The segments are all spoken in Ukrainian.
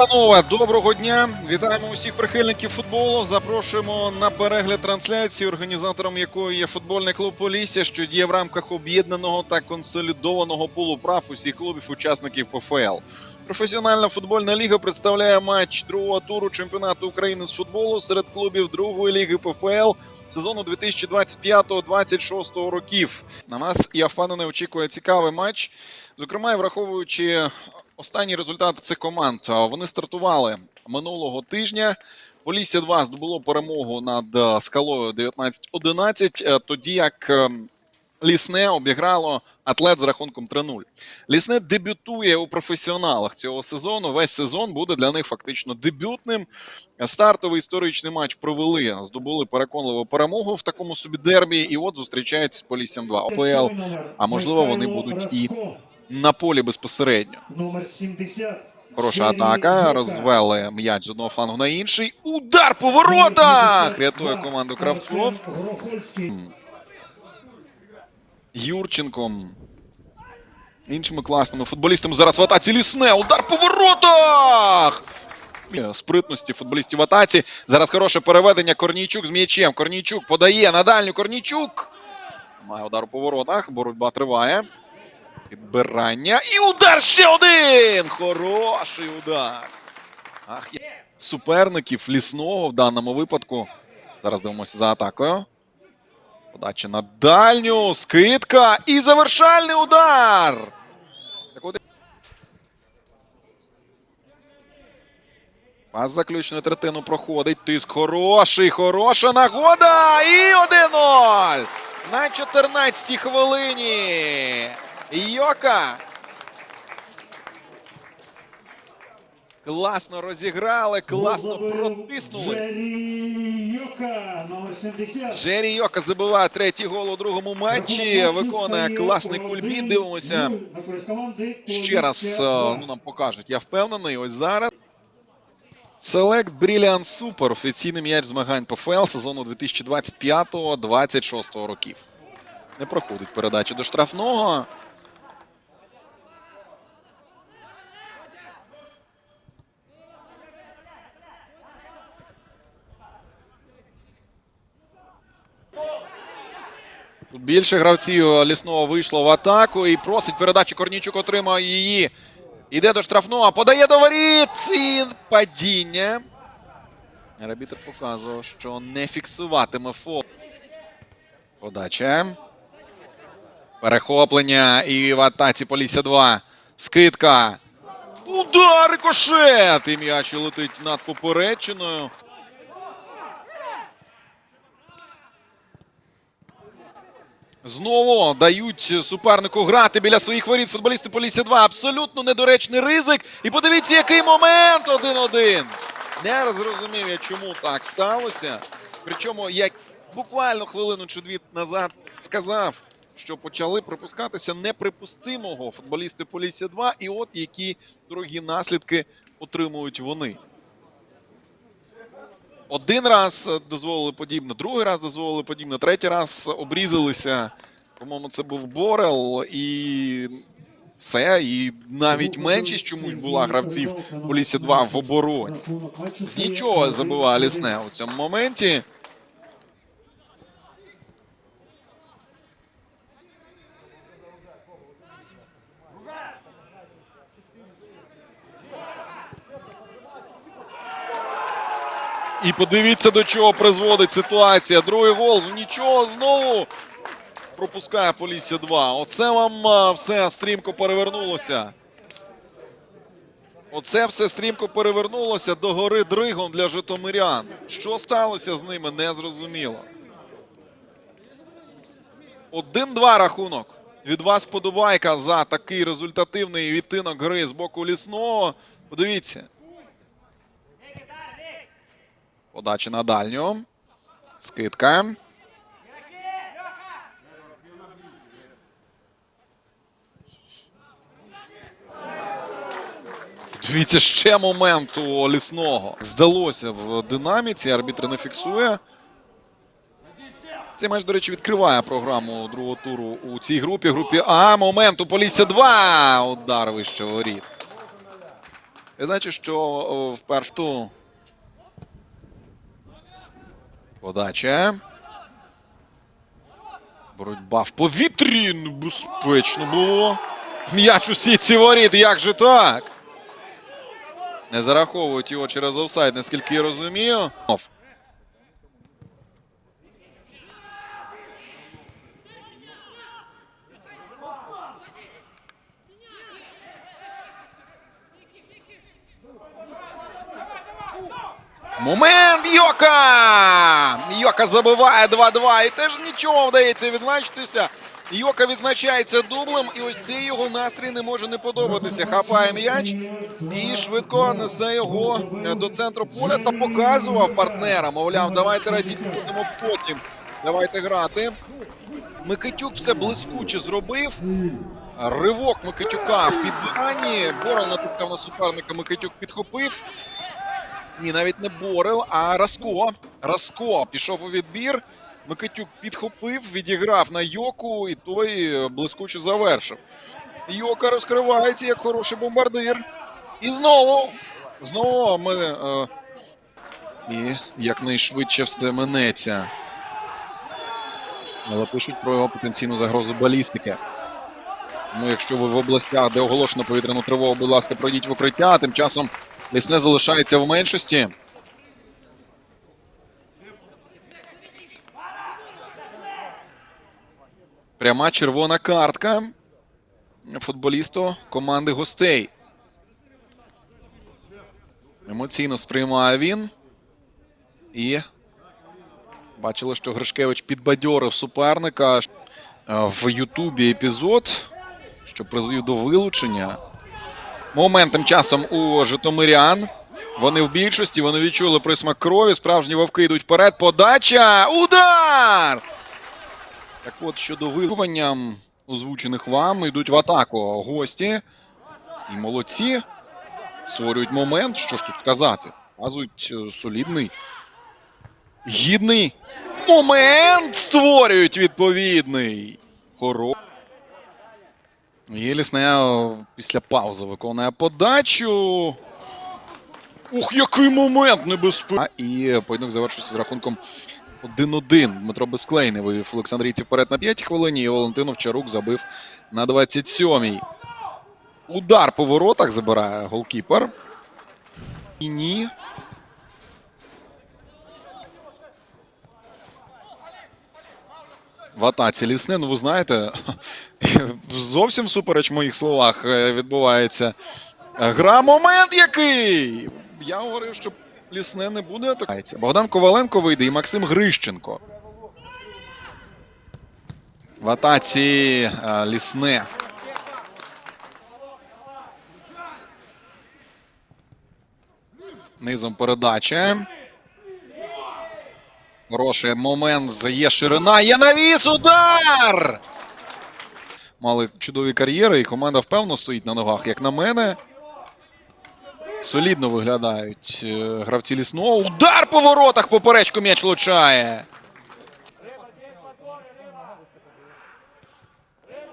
Панове, доброго дня! Вітаємо усіх прихильників футболу. Запрошуємо на перегляд трансляції, організатором якої є футбольний клуб Полісся, що діє в рамках об'єднаного та консолідованого пулу прав усіх клубів учасників ПФЛ. Професіональна футбольна ліга представляє матч другого туру чемпіонату України з футболу серед клубів другої ліги ПФЛ сезону 2025-26 років. На нас я впевнений очікує цікавий матч. Зокрема, враховуючи останні результати цих команд, вони стартували минулого тижня. Полісся 2 здобуло перемогу над скалою 19-11, е, тоді як е, Лісне обіграло атлет з рахунком 3-0. Лісне дебютує у професіоналах цього сезону. Весь сезон буде для них фактично дебютним. Стартовий історичний матч провели, здобули переконливу перемогу в такому собі дербі. І от зустрічаються з Поліссям 2. ОПЛ а можливо вони будуть і на полі безпосередньо. номер 70. Хороша атака. Розвели м'яч з одного флангу на інший. Удар по воротах! Рятує команду Кравцов. Юрченком. Іншими класними футболістами зараз в атаці лісне. Удар по воротах! Спритності футболістів в атаці. Зараз хороше переведення. Корнійчук з м'ячем. Корнійчук подає на дальню Корнійчук. Має удар по воротах. Боротьба триває. Підбирання. І удар ще один! Хороший удар. Ах, я- суперників лісного в даному випадку. Зараз дивимося за атакою. Подача на дальню. Скидка. І завершальний удар. Пас заключну третину проходить. Тиск хороший. Хороша нагода. І 1-0. На 14-й хвилині. Йока. Класно розіграли, класно протиснули. Джері Юка, номер 70. Джері Йока забиває третій гол у другому матчі. Виконує класний кульбіт. Дивимося ще раз. е, Ну нам покажуть. Я впевнений. Ось зараз. Select Brilliant Super. Офіційний м'яч змагань ПФЛ сезону 2025-26 років. Не проходить передача до штрафного. Більше гравців лісного вийшло в атаку і просить передачу. Корнічук отримав її. Іде до штрафного, подає до воріт і падіння. Арбітр показував, що не фіксуватиме фол. Подача. Перехоплення і в атаці Полісся 2. Скидка. Удар рикошет! І м'яч летить над поперечиною. Знову дають супернику грати біля своїх воріт футболісти Полісся 2. Абсолютно недоречний ризик. І подивіться, який момент 1-1. Не зрозумів я, чому так сталося. Причому я буквально хвилину чи дві назад сказав, що почали припускатися неприпустимого футболісти Полісся 2. І от які дорогі наслідки отримують вони. Один раз дозволили подібне, другий раз дозволили подібне, третій раз обрізалися. По-моєму, це був Борел і все. І навіть меншість чомусь була гравців у лісі 2 в обороні. З нічого забиває лісне у цьому моменті. І подивіться, до чого призводить ситуація. Другий гол. Нічого знову пропускає Полісся 2. Оце вам все стрімко перевернулося. Оце все стрімко перевернулося до гори Дригом для житомирян. Що сталося з ними, не зрозуміло. 1-2 рахунок. Від вас подобайка за такий результативний відтинок гри з боку лісного. Подивіться. Подача на дальню. Скидка. Дивіться, ще момент у лісного. Здалося в динаміці. Арбітр не фіксує. Цей матч, до речі, відкриває програму другого туру у цій групі. Групі А. Момент у Полісся 2. Удар вище воріт. І значить, що в першу подача. Боротьба в повітрі небезпечно було. М'яч у сітці воріт, як же так? Не зараховують його через офсайд, наскільки я розумію. Момент Йока! Йока забиває 2-2. І теж нічого вдається відзначитися. Йока відзначається дублем, і ось цей його настрій не може не подобатися. Хапає м'яч і швидко несе його е, до центру поля та показував партнерам. Мовляв, давайте радіти будемо потім. Давайте грати. Микитюк все блискуче зробив. Ривок Микитюка в підбиранні. Борел натискав на суперника. Микитюк підхопив. Ні, навіть не Борел, а Раско. Раско пішов у відбір. Микитюк підхопив, відіграв на Йоку, і той е, блискуче завершив. Йока розкривається як хороший бомбардир. І знову, знову ми. Е, і якнайшвидше все минеться. Але пишуть про його потенційну загрозу балістики. Ну, якщо ви в областях, де оголошено повітряну тривогу, будь ласка, пройдіть в укриття. Тим часом Лісне залишається в меншості. Пряма червона картка футболісту команди гостей. Емоційно сприймає він. І бачили, що Гришкевич підбадьорив суперника Е, в Ютубі епізод, що призвів до вилучення. Момент тим часом у Житомирян. Вони в більшості, вони відчули присмак крові. Справжні вовки йдуть вперед. Подача! Удар! Так от щодо вилучення озвучених вам, йдуть в атаку гості. І молодці. Створюють момент. Що ж тут сказати? Показують е, солідний, гідний момент створюють відповідний. Хоро. Єлісне після паузи виконує подачу. Ух, який момент небезпечний. І поєдинок завершився з рахунком 1-1. Дмитро Безклейний вивів Олександрійців вперед на 5 хвилині. І Валентин Овчарук забив на 27-й. Удар по воротах забирає голкіпер. І ні. В атаці лісне, ну ви знаєте, зовсім всупереч моїх словах е, відбувається гра. Момент який! Я говорив, що лісне не буде атакуватися. Богдан Коваленко вийде і Максим Грищенко. В атаці е, лісне. Низом передача. Хороший момент. Є ширина. Є навіс. Удар! Мали чудові кар'єри, і команда впевнено стоїть на ногах, як на мене. Солідно виглядають е, гравці лісного. Удар по воротах поперечку м'яч влучає.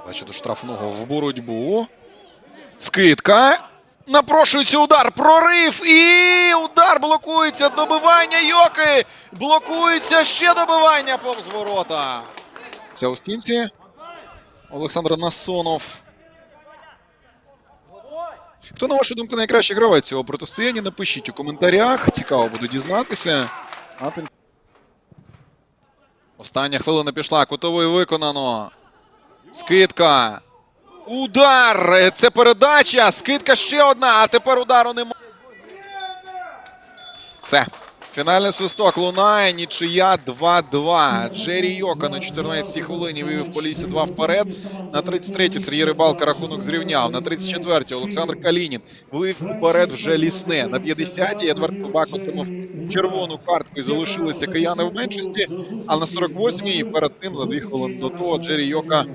Бачу штрафного в боротьбу. Скидка. Напрошується удар. Прорив. І удар блокується. Добивання Йоки. Блокується ще добивання повз ворота. Це у. Олександр Насонов. Хто, на вашу думку, найкраще гравець цього протистояння? Напишіть у коментарях. Цікаво буде дізнатися. Остання хвилина пішла. Кутовий виконано. Скидка. Удар! Це передача. Скидка ще одна, а тепер удару немає. Все. Фінальний свисток лунає. Нічия 2-2. Джері Йока на 14-й хвилині вивів Полісся 2 вперед. На 33-й Сергій Рибалка рахунок зрівняв. На 34-й Олександр Калінін вивів вперед вже лісне. На 50-й Едвард Кубак отримав червону картку і залишилися кияни в меншості. А на 48-й перед тим за дві хвилини до того Джері Йока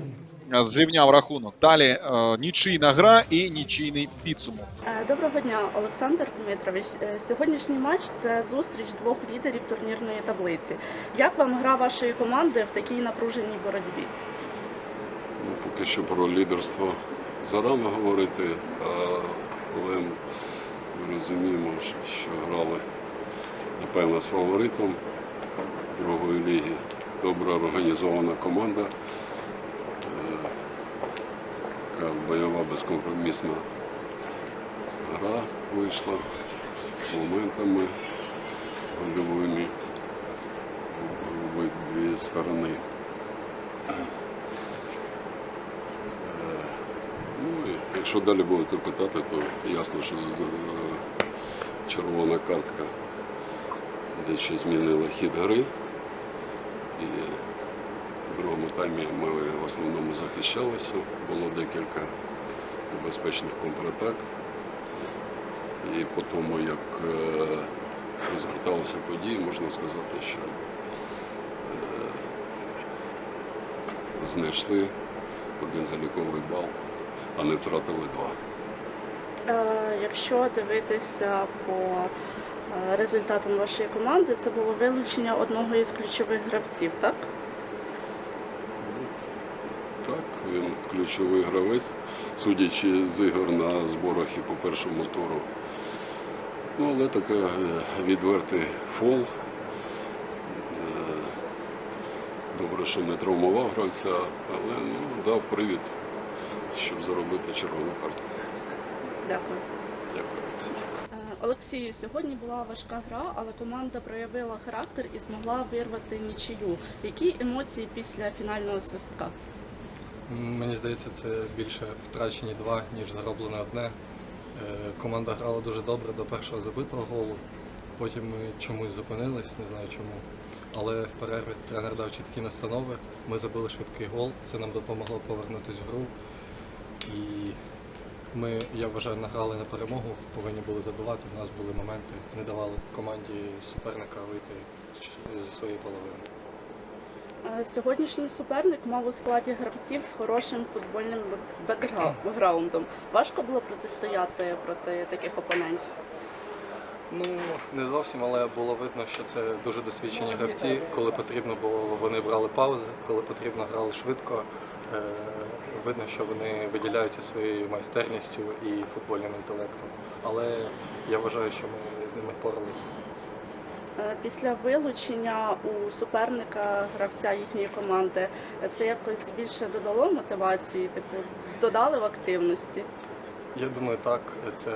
зрівняв рахунок. Далі е, нічийна гра і нічийний підсумок. Е, Доброго дня, Олександр Дмитрович. Е, Сьогоднішній матч це зустріч двох лідерів турнірної таблиці. Як вам гра вашої команди в такій напруженій боротьбі? Ну, поки що про лідерство зарано говорити, але Ми розуміємо, що- що грали, напевно, з фаворитом другої ліги. Добре організована команда. Така бойова, безкомпромісна гра вийшла з моментами гольовими в обидві сторони. Е, Ну, якщо далі будете питати, то ясно, що е, червона картка дещо змінила хід гри. В другому таймі ми в основному захищалися. Було декілька небезпечних контратак. І по тому, як е, розгорталися події, можна сказати, що е, знайшли один заліковий бал, а не втратили два. Е, Якщо дивитися по результатам вашої команди, це було вилучення одного із ключових гравців, так? Так, він ключовий гравець, судячи з ігор на зборах і по першому туру. Ну, але таке е, відвертий фол. Е, Добре, що не травмував гравця, але ну, дав привід, щоб заробити червону картку. Дякую. Дякую. Е, Олексію, сьогодні була важка гра, але команда проявила характер і змогла вирвати нічию. Які емоції після фінального свистка? Мені здається, це більше втрачені два, ніж зароблене одне. Е, Команда грала дуже добре до першого забитого голу. Потім ми чомусь зупинились, не знаю чому. Але в перерві тренер дав чіткі настанови. Ми забили швидкий гол. Це нам допомогло повернутися в гру. І ми, я вважаю, награли на перемогу, повинні були забивати. У нас були моменти, не давали команді суперника вийти зі своєї половини. Е, Сьогоднішній суперник мав у складі гравців з хорошим футбольним бекграундом. Важко було протистояти проти таких опонентів. Ну, не зовсім, але було видно, що це дуже досвідчені гравці. Коли потрібно було, вони брали паузи, коли потрібно, грали швидко. Е, Видно, що вони виділяються своєю майстерністю і футбольним інтелектом. Але я вважаю, що ми з ними впоралися. Е, Після вилучення у суперника гравця їхньої команди е, це якось більше додало мотивації, типу додали в активності. Я думаю, так, це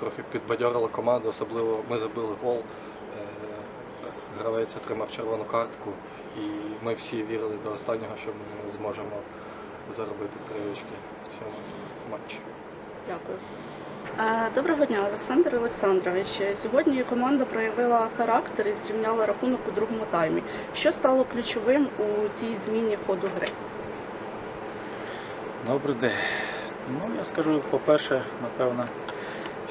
трохи підбадьорило команду, особливо ми забили гол. е, Гравець отримав червону картку, і ми всі вірили до останнього, що ми зможемо заробити три очки в цьому матчі. Дякую. Е, Доброго дня, Олександр Олександрович. Сьогодні команда проявила характер і зрівняла рахунок у другому таймі. Що стало ключовим у цій зміні ходу гри? Добрий день. Ну, я скажу, по-перше, напевно,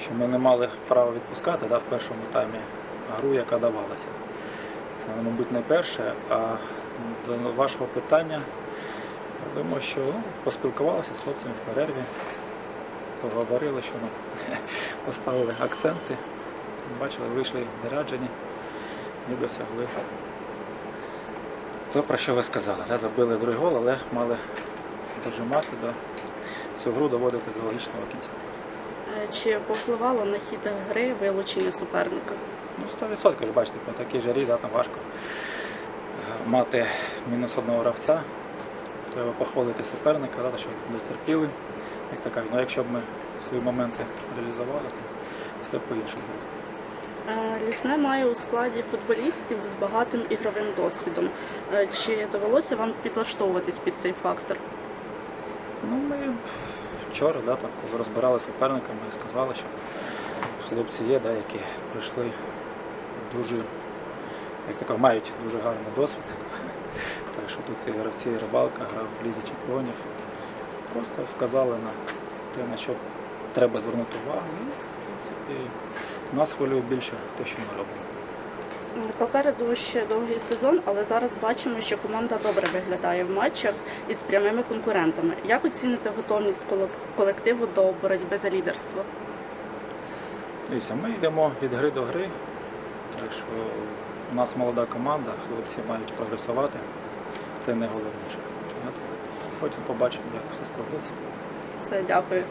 що ми не мали права відпускати да, в першому таймі гру, яка давалася. Це, мабуть, не перше. А до вашого питання, я думаю, що ну, поспілкувалися з хлопцями в перерві, поговорили, що ну, поставили акценти, бачили, вийшли заряджені і досягли. То, про що ви сказали, да, забили другий гол, але мали дожимати до цю гру доводити до логічного кінця. Чи повпливало на хід гри вилучення суперника? Ну, 100% ж бачите, по такій жарі да, там важко е, мати мінус одного гравця. Треба похвалити суперника, да, що дотерпіли. Як така, ну, якщо б ми свої моменти реалізували, то все по-іншому. Лісне має у складі футболістів з багатим ігровим досвідом. Е, Чи довелося вам підлаштовуватись під цей фактор? Ну, ми вчора, да, там, коли розбирали суперника, ми сказали, що хлопці є, да, які прийшли дуже, як така, мають дуже гарний досвід. Так що тут і гравці, і рибалка, грав в лізі чемпіонів. Просто вказали на те, на що треба звернути увагу. І, в принципі, нас хвилює більше те, що ми робимо. Попереду ще довгий сезон, але зараз бачимо, що команда добре виглядає в матчах із прямими конкурентами. Як оціните готовність колективу до боротьби за лідерство? Дивіться, ми йдемо від гри до гри. Так що у нас молода команда, хлопці мають прогресувати. Це найголовніше. От. Потім побачимо, як все складеться. Все, дякую.